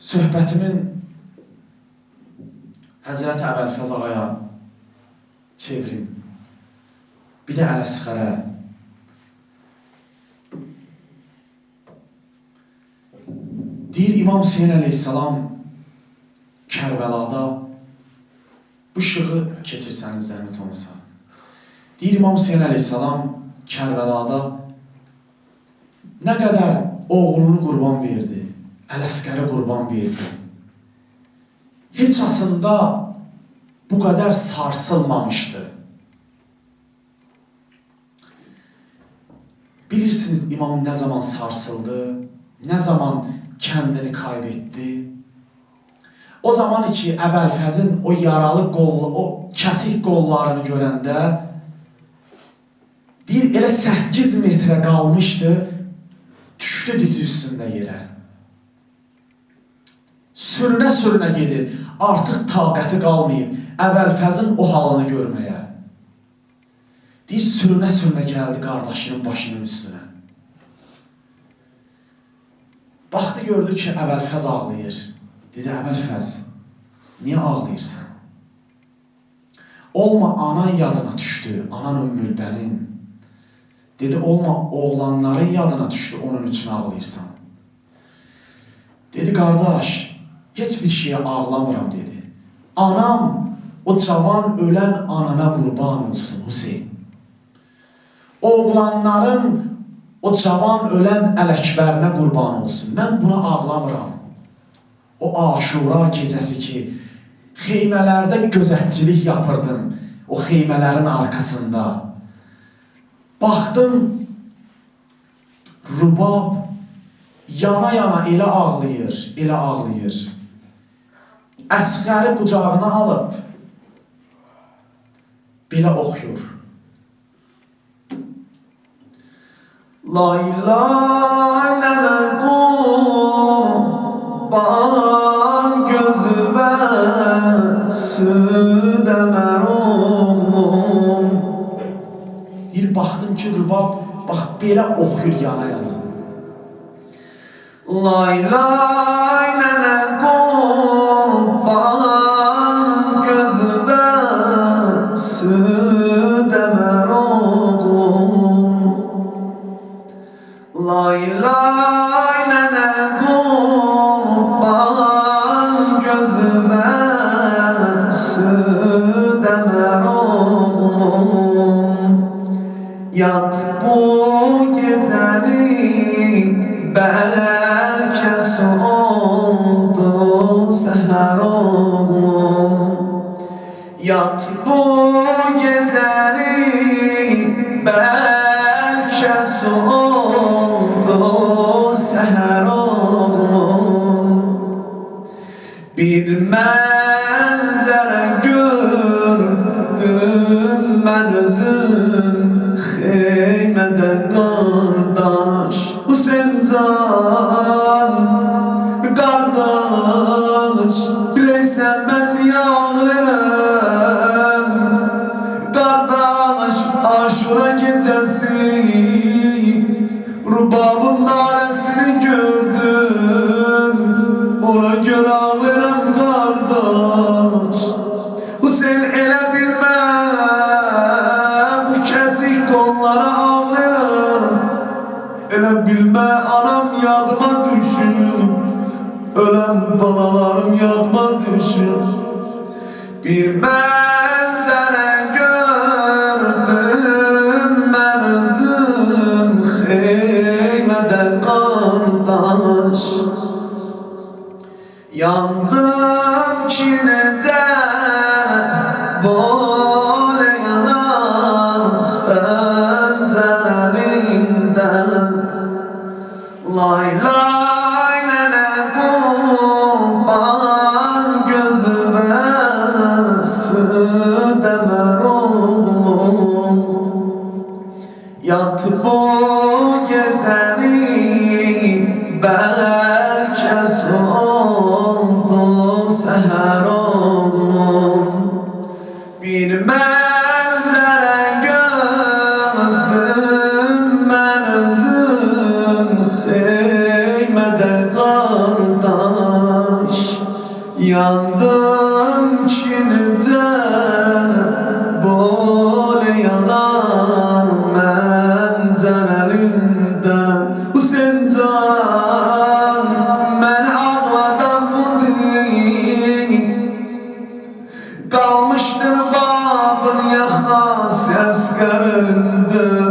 söhbətimin Həzrət Əbəlfəz ağaya çevrim. Bir də Ələsxərə. Deyir İmam Hüseyin əleyhissalam Kərbəlada bu işığı keçirsəniz zəhmət olmasa. Deyir İmam Hüseyin əleyhissalam Kərbəlada nə qədər oğlunu qurban verdi, Ələsqəri qurban verdi. Heç aslında bu qədər sarsılmamışdı. Bilirsiniz imam nə zaman sarsıldı, nə zaman kendini kaybetti. O zaman ki Əbəlfəzin o yaralı qol, o kəsik qollarını görəndə deyir elə 8 metrə qalmışdı, düşdü dizi üstündə yerə. Sürünə-sürünə gedir. Artıq taqəti qalmayıb Əbəlfəzin o halını görməyə. Deyir, sürünə-sürünə gəldi qardaşının başının üstünə. Baxdı gördü ki, Əbəlfəz ağlayır. Dedi, Əbəlfəz, niyə ağlayırsan? Olma anan yadına düşdü, anan ümmülbənin. Dedi, olma oğlanların yadına düşdü, onun üçün ağlayırsan. Dedi, qardaş, heç bir şeyə ağlamıram, dedi. Anam, o cavan ölən anana qurban olsun, Hüseyin. Oğlanların o cavan ölən ələkbərinə qurban olsun. Mən buna ağlamıram. O aşura gecəsi ki, xeymələrdə gözətçilik yapırdım. O xeymələrin arkasında. Baxdım, Rubab yana-yana elə ağlayır, elə ağlayır əsxəri qucağına alıb belə oxuyur. La ilahe lənə qurban gözü və südə mərum. Deyir, baxdım ki, rübab, bax, belə oxuyur yana yana. La ilahe Yat bu geceni belki oldu seher oğlum Bir mənzərə gördüm mən özüm gecəsi Rubabın naresini gördüm. Ona göre ağlarım kardeş. Hüseyin elə bilmə Bu kəsik kollara ağlarım. Elə bilmə anam yadıma düşür Ölən balalarım yadıma düşür. Bir xeymədə qardaş Yandım necə böyle yanar xəncərəlindən Lay lay Yandım çiniden Böyle yanar mənzərəlindən Bu sevdan Məni ağladan budur Qalmışdır babın yaxas əskərində Elə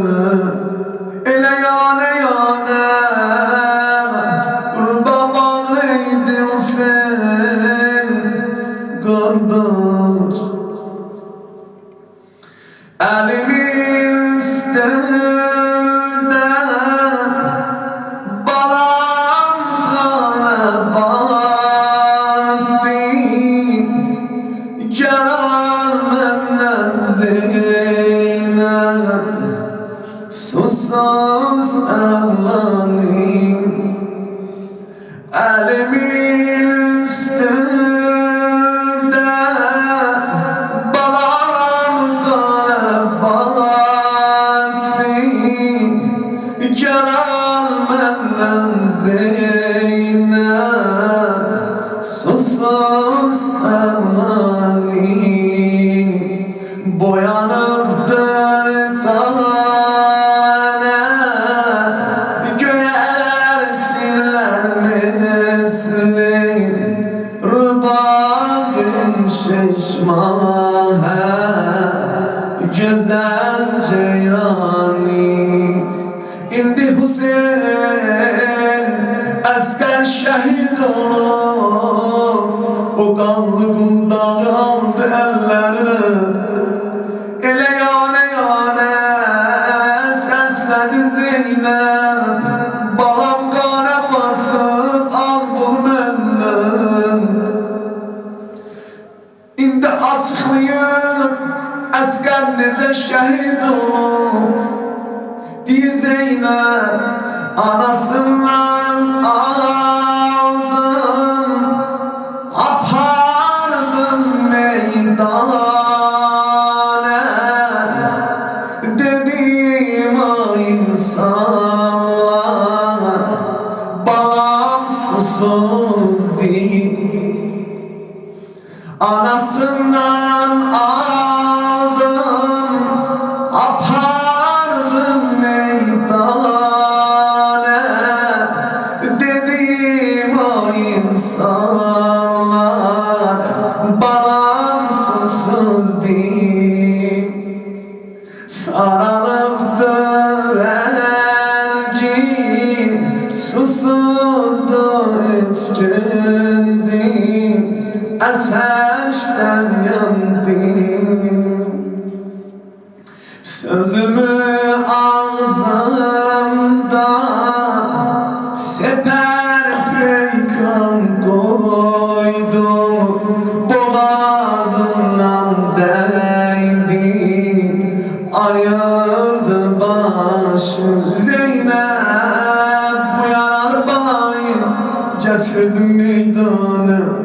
Hallelujah. على المنزل Necə şəhid olub Deyir Zeynəb Anasından aldım. Apardım meydana. Dedim o insanlar Balam susuz değil. Anasından aldım Sarılıptır elgin Susuzdu içkindi Ateşten yandım. Sözümü ağzımda başım Zeynep bu yarar balayı. Getirdim meydana